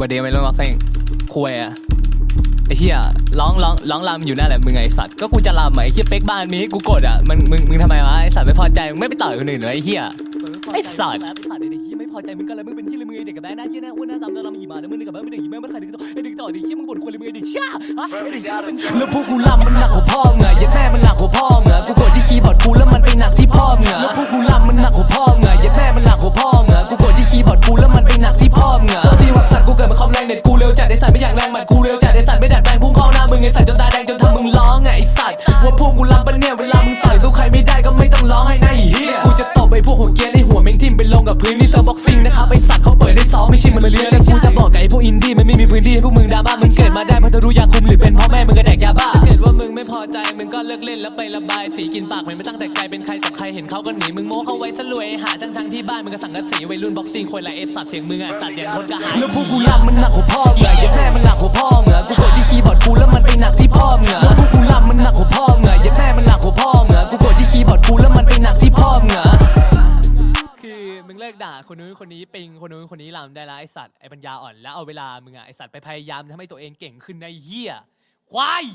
วันเดียวไม่รู้มาเซ็งคุยอะไอ้เหี้ยร้องร้องร้องรำอยู่นั่นแหละมึงไอ้สัตว์ก็กูจะรำอะไอ้เหี้ยเป๊กบ้านมีให้กูกดอะมันมึงมึงทำไมวะไอ้สัตว์ไม่พอใจมึงไม่ไปต่อยคนอื่นเหรอไอ้เหี้ย ไอ้สัตว์ ไอ้สัตว์ไอ้เด็กขี้ไม่พอใจมึงก็เลยมึงเป็นขี้เลยมึงไอ้เด็กกับแม่หน้าขี้หน้าอ้วนหน้าดำหน้าดำหีมาแล้วมึงเด็กกับแม่เป็นเด็กหีแม่มันใส่เด็กจ่อไอ้เด็กจ่อไอ้เด็กขี้มึงบ่นคนเลยมึงไอ้เด็กช่าฮะไอ้เด็กช่าเป็นแล้วพวกกูรำมันหนักกว่าพ่อมึง ไอสัตว์ไม่อยากแรงหมัดกูเร็วจัดไอสัตว์ไม่ดัดแปลงพุ่งเข้าหน้ามึงไอสัตว์จนตาแดงจนทำมึงร้องอะไอสัตว์ว่าพวกกูรำปะเนี่ยเวลามึงต่อยสู้ใครไม่ได้ก็ไม่ต้องร้องให้นะไอ้เหี้ยกูจะตบไอพวกหัวเกียร์ไอ้หัวแม่งทิ่มไปลงกับพื้นนี่เซิร์บ็อกซิ่งนะครับไอสัตว์เขาเปิดได้ซ้อมไม่ใช่มันมาเลี้ยงแล้วกูจะบอกกับไอพวกอินดี้มันไม่มีพื้นที่ให้พวกมึงดราม่ามึงเกิดมาได้เพราะเธอรู้ยาคุมหรือเป็นพ่อแม่มึงก็แดกยาบ้าถ้าเกิดว่ามึงไม่พอใจมึงก็เลิกเล่นแล้วไประบายสีกินปากมันไม่ตั้งแต่ไกลเป็นใครต่อใครเห็นเขาก็หนีมึงโม้เขาไว้ซะรวยหาทั้งทั้งที่บ้านมึงก็สั่งกระสีวัยรุ่นบ็อกซิ่งควยไรเอสัตว์เสียงมึงอะสัตว์อย่างคนกระหายแล้วพวกกูรำมันหนักกว่าพ่อมึงอ มึงเลิกด่าคนนู้นคนนี้ปิงคนนู้นคนนี้ลำได้แล้วไอสัตว์ไอปัญญาอ่อนแล้วเอาเวลามึงอะไอสัตว์ไปพยายามทำให้ตัวเองเก่งขึ้นในเฮียควาย